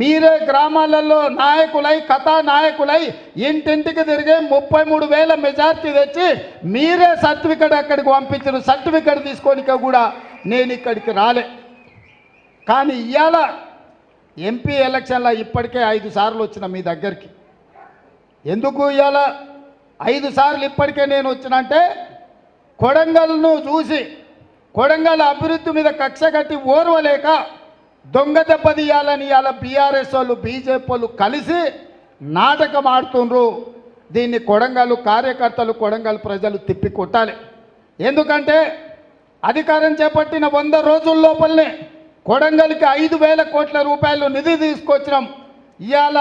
మీరే గ్రామాలలో నాయకులై కథా నాయకులై ఇంటింటికి తిరిగి ముప్పై మూడు వేల మెజార్టీ తెచ్చి మీరే సర్టిఫికెట్ అక్కడికి పంపించిన సర్టిఫికెట్ తీసుకోనిక కూడా నేను ఇక్కడికి రాలే. కానీ ఇవాళ ఎంపీ ఎలక్షన్లో ఇప్పటికే ఐదు సార్లు వచ్చిన మీ దగ్గరికి. ఎందుకు ఇవాళ ఐదు సార్లు ఇప్పటికే నేను వచ్చినంటే కొడంగల్ను చూసి కొడంగల్ అభివృద్ధి మీద కక్ష కట్టి ఓర్వలేక దొంగ దెబ్బతీయాలని ఇవాళ బీఆర్ఎస్ వాళ్ళు బీజేపీ వాళ్ళు కలిసి నాటకం ఆడుతుండ్రు. దీన్ని కొడంగల్ కార్యకర్తలు కొడంగల్ ప్రజలు తిప్పి కొట్టాలి. ఎందుకంటే అధికారం చేపట్టిన వంద రోజుల లోపలనే కొడంగల్కి ఐదు వేల కోట్ల రూపాయలు నిధి తీసుకొచ్చినాం. ఇవాళ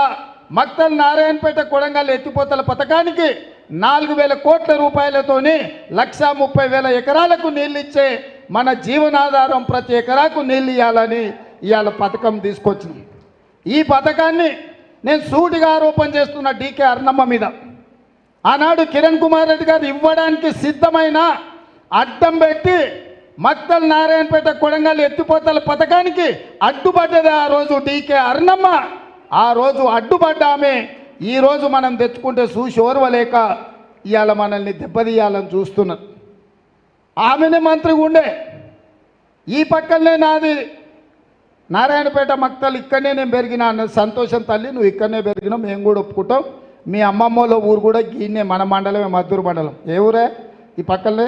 మక్తల్ నారాయణపేట కొడంగల్ ఎత్తిపోతల పథకానికి నాలుగు వేల కోట్ల రూపాయలతోని లక్ష ముప్పై వేల ఎకరాలకు నీళ్ళు ఇచ్చే మన జీవనాధారం ప్రతి ఎకరాకు నీళ్ళు ఇవ్వాలని ఇవాళ పథకం తీసుకొచ్చినాం. ఈ పథకాన్ని నేను సూటిగా ఆరోపణ చేస్తున్న డీకే అర్ణమ్మ మీద. ఆనాడు కిరణ్ కుమార్ రెడ్డి గారు ఇవ్వడానికి సిద్ధమైన అడ్డం పెట్టి మక్తల్ నారాయణపేట కొడంగల్ ఎత్తిపోతల పథకానికి అడ్డుపడ్డది ఆ రోజు డీకే అర్ణమ్మ. ఆ రోజు అడ్డుపడ్డ ఆమె ఈ రోజు మనం తెచ్చుకుంటే చూసి ఓర్వలేక ఇవాళ మనల్ని దెబ్బతీయాలని చూస్తున్నారు. ఆమెనే మంత్రిగా ఉండే. ఈ పక్కనే నాది నారాయణపేట మక్తలు ఇక్కడనే నేను పెరిగినా అన్న సంతోషం తల్లి నువ్వు ఇక్కడనే పెరిగినావు మేము కూడా ఒప్పుకుంటాం. మీ అమ్మమ్మలో ఊరు కూడా గీనే మన మండలమే మద్దూరు మండలం. ఏ ఊరే? ఈ పక్కనే?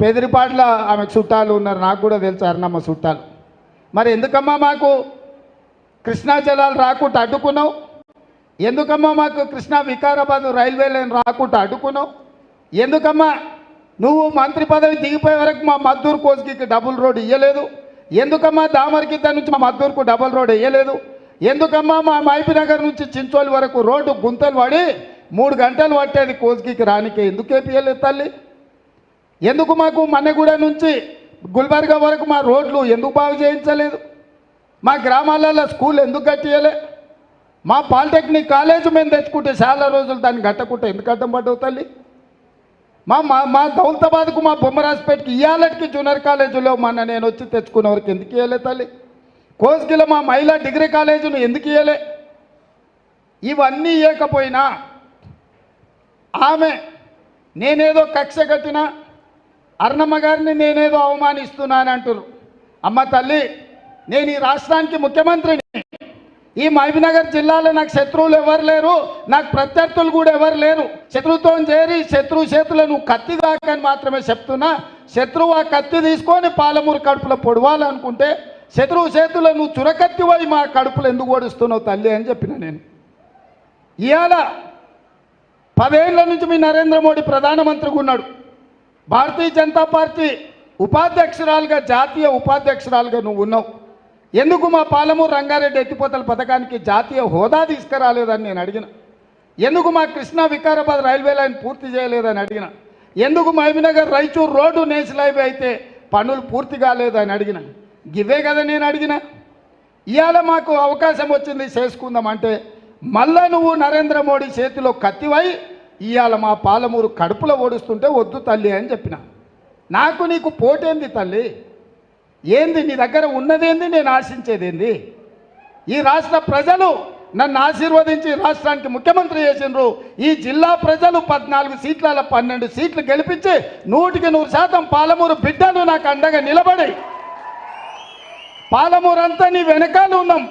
పెదిరిపాట్ల ఆమె చుట్టాలు ఉన్నారు నాకు కూడా తెలుసు అన్నమ్మ చుట్టాలు. మరి ఎందుకమ్మా మాకు కృష్ణా జలాలు రాకుండా అడ్డుకున్నావు? ఎందుకమ్మా మాకు కృష్ణా వికారాబాద్ రైల్వే లైన్ రాకుండా అడ్డుకున్నావు? ఎందుకమ్మా నువ్వు మంత్రి పదవి దిగిపోయే వరకు మా మద్దూరు కోసుకి డబుల్ రోడ్ ఇవ్వలేదు ఎందుకమ్మా దామరకిద్ద నుంచి మా మద్దూరుకు డబల్ రోడ్ వేయలేదు? ఎందుకమ్మా మా మైపి నగర్ నుంచి చించోలి వరకు రోడ్డు గుంతలు పడి మూడు గంటలు పట్టేది కోసుకి రానికే ఎందుకు వేపియలేదు తల్లి? ఎందుకు మాకు మన్నెగూడ నుంచి గుల్బర్గా వరకు మా రోడ్లు ఎందుకు బాగు చేయించలేదు? మా గ్రామాలలో స్కూల్ ఎందుకు కట్టియలే మా పాలిటెక్నిక్ కాలేజ్ మేము తెచ్చుకుంటే చాలా రోజులు దాన్ని కట్టకుంటే ఎందుకు అడ్డం పడ్డవు తల్లి? మా మా మా దౌలతాబాద్కు మా బొమ్మరాజపేటకి ఇవాళకి జూనియర్ కాలేజీలో మొన్న నేను వచ్చి తెచ్చుకునే వరకు ఎందుకు ఇవ్వలే తల్లి? కోసుకిలో మా మహిళా డిగ్రీ కాలేజీను ఎందుకు ఇవ్వలే ఇవన్నీ ఇవ్వకపోయినా ఆమె నేనేదో కక్ష కట్టిన అర్ణమ్మ గారిని నేనేదో అవమానిస్తున్నాను అంటారు అమ్మ తల్లి నేను ఈ రాష్ట్రానికి ముఖ్యమంత్రిని ఈ మహబీనగర్ జిల్లాలో నాకు శత్రువులు ఎవరు లేరు నాకు ప్రత్యర్థులు కూడా ఎవరు లేరు. శత్రుతో చేరి శత్రువు చేతులు నువ్వు కత్తి దాకని మాత్రమే చెప్తున్నా. శత్రువు ఆ కత్తి తీసుకొని పాలమూరు కడుపులో పొడవాలనుకుంటే శత్రువు చేతుల్లో నువ్వు చురకత్తి పోయి మా కడుపులు ఎందుకు ఓడిస్తున్నావు తల్లి అని చెప్పిన నేను. ఇవాళ పదేళ్ళ నుంచి మీ నరేంద్ర మోడీ ప్రధానమంత్రిగా ఉన్నాడు. భారతీయ జనతా పార్టీ ఉపాధ్యక్షురాలుగా జాతీయ ఉపాధ్యక్షురాలుగా నువ్వు ఉన్నావు. ఎందుకు మా పాలమూరు రంగారెడ్డి ఎత్తిపోతల పథకానికి జాతీయ హోదా తీసుకురాలేదని నేను అడిగిన. ఎందుకు మా కృష్ణా వికారాబాద్ రైల్వే లైన్ పూర్తి చేయలేదని అడిగిన. ఎందుకు Mahabubnagar Raichur road national highway అయితే పనులు పూర్తి కాలేదని అడిగిన. గివే కదా నేను అడిగిన. ఇవాళ మాకు అవకాశం వచ్చింది చేసుకుందామంటే మళ్ళా నువ్వు నరేంద్ర మోడీ చేతిలో కత్తివై ఇవాళ మా పాలమూరు కడుపులో ఓడుస్తుంటే వద్దు తల్లి అని చెప్పిన. నాకు నీకు పోటేంది తల్లి? ఏంది నీ దగ్గర ఉన్నదేంది? నేను ఆశించేదేంది? ఈ రాష్ట్ర ప్రజలు నన్ను ఆశీర్వదించి రాష్ట్రానికి ముఖ్యమంత్రి చేసినారు ఈ జిల్లా ప్రజలు పద్నాలుగు సీట్ల పన్నెండు సీట్లు గెలిపించి నూటికి నూరు శాతం పాలమూరు బిడ్డలు నాకు అండగా నిలబడి పాలమూరు అంతా నీ వెనకాల ఉన్నాం.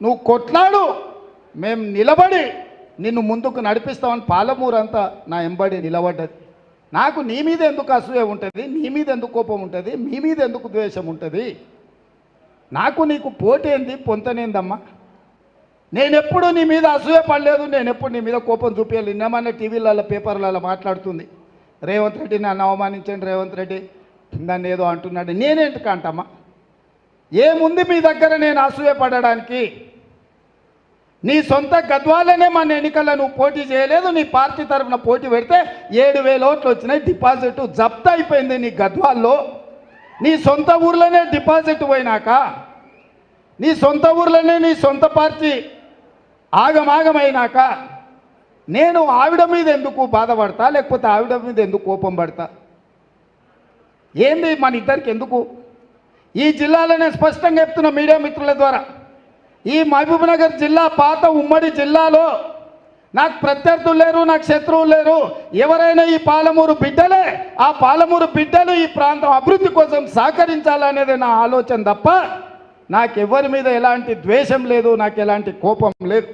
నువ్వు కొట్లాడు మేము నిలబడి నిన్ను ముందుకు నడిపిస్తామని పాలమూరు అంతా నా ఎంబడి నిలబడ్డది. నాకు నీ మీద ఎందుకు అసూయ ఉంటుంది? నీ మీద ఎందుకు కోపం ఉంటుంది? మీ మీద ఎందుకు ద్వేషం ఉంటుంది? నాకు నీకు పోటేంది పొంతనేందమ్మా? నేనెప్పుడు నీ మీద అసూయ పడలేదు నేను ఎప్పుడు నీ మీద కోపం చూపించాలి నిన్నమన్నా టీవీలలో పేపర్లలో మాట్లాడుతుంది. రేవంత్ రెడ్డి నన్ను అవమానించండి రేవంత్ రెడ్డి. నన్ను ఏదో అంటున్నాడు. నేనేంటి అంటమ్మా ఏముంది మీ దగ్గర నేను అసూయ పడడానికి? నీ సొంత గద్వాలనే మన ఎన్నికల్లో నువ్వు పోటీ చేయలేదు నీ పార్టీ తరఫున పోటీ పెడితే ఏడు వేల ఓట్లు వచ్చినాయి డిపాజిట్ జప్తు అయిపోయింది నీ గద్వాల్లో. నీ సొంత ఊర్లోనే డిపాజిట్ పోయినాక నీ సొంత ఊర్లోనే నీ సొంత పార్టీ ఆగమాగమైనాక నేను ఆవిడ మీద ఎందుకు బాధపడతా లేకపోతే ఆవిడ మీద ఎందుకు కోపం పడతా? ఏంది మన ఇద్దరికి ఎందుకు? ఈ జిల్లాలో నేను స్పష్టంగా చెప్తున్న మీడియా మిత్రుల ద్వారా ఈ మహబూబ్నగర్ జిల్లా పాత ఉమ్మడి జిల్లాలో నాకు ప్రత్యర్థులు లేరు నాకు శత్రువులు లేరు. ఎవరైనా ఈ పాలమూరు బిడ్డలే ఆ పాలమూరు బిడ్డలు ఈ ప్రాంతం అభివృద్ధి కోసం సహకరించాలనేది నా ఆలోచన తప్ప నాకు ఎవరి మీద ఎలాంటి ద్వేషం లేదు నాకు ఎలాంటి కోపం లేదు.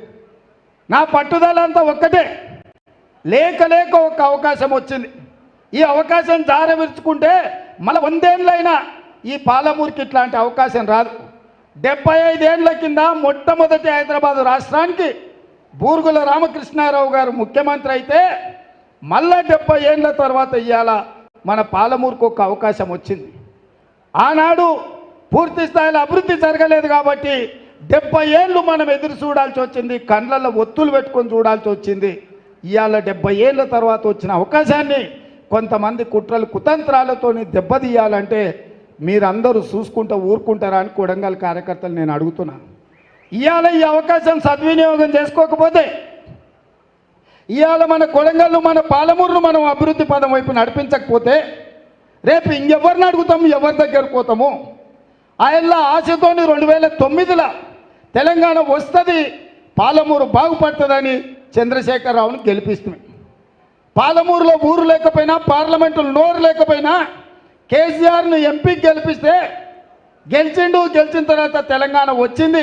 నా పట్టుదల అంతా ఒక్కటే. లేక లేక ఒక అవకాశం వచ్చింది. ఈ అవకాశం జారవిరుచుకుంటే మళ్ళీ వందేళ్ళైనా ఈ పాలమూరుకి ఇట్లాంటి అవకాశం రాదు. డెబ్బై ఐదేళ్ళ కింద మొట్టమొదటి హైదరాబాద్ రాష్ట్రానికి బూరుగుల రామకృష్ణారావు గారు ముఖ్యమంత్రి అయితే మళ్ళా డెబ్బై ఏళ్ళ తర్వాత ఇవాళ మన పాలమూరుకు ఒక అవకాశం వచ్చింది. ఆనాడు పూర్తి స్థాయిలో అభివృద్ధి జరగలేదు కాబట్టి డెబ్బై ఏళ్ళు మనం ఎదురు చూడాల్సి వచ్చింది కండ్లలో ఒత్తులు పెట్టుకొని చూడాల్సి వచ్చింది. ఇవాళ డెబ్బై ఏళ్ళ తర్వాత వచ్చిన అవకాశాన్ని కొంతమంది కుట్రలు కుతంత్రాలతో దెబ్బతీయాలంటే మీరందరూ చూసుకుంటూ ఊరుకుంటారా అని కొడంగల్ కార్యకర్తలు నేను అడుగుతున్నా. ఇవాళ ఈ అవకాశం సద్వినియోగం చేసుకోకపోతే ఇవాళ మన కొడంగల్ను మన పాలమూరును మనం అభివృద్ధి పదం వైపు నడిపించకపోతే రేపు ఇంకెవరిని అడుగుతాము ఎవరి దగ్గరకు పోతాము? ఆయన ఆశతోని రెండు వేల తొమ్మిదిలో తెలంగాణ వస్తుంది పాలమూరు బాగుపడుతుందని చంద్రశేఖరరావును గెలిపిస్తుంది. పాలమూరులో ఊరు లేకపోయినా పార్లమెంటులో నోరు లేకపోయినా కేసీఆర్ను ఎంపీ గెలిపిస్తే గెలిచిండు గెలిచిన తర్వాత తెలంగాణ వచ్చింది.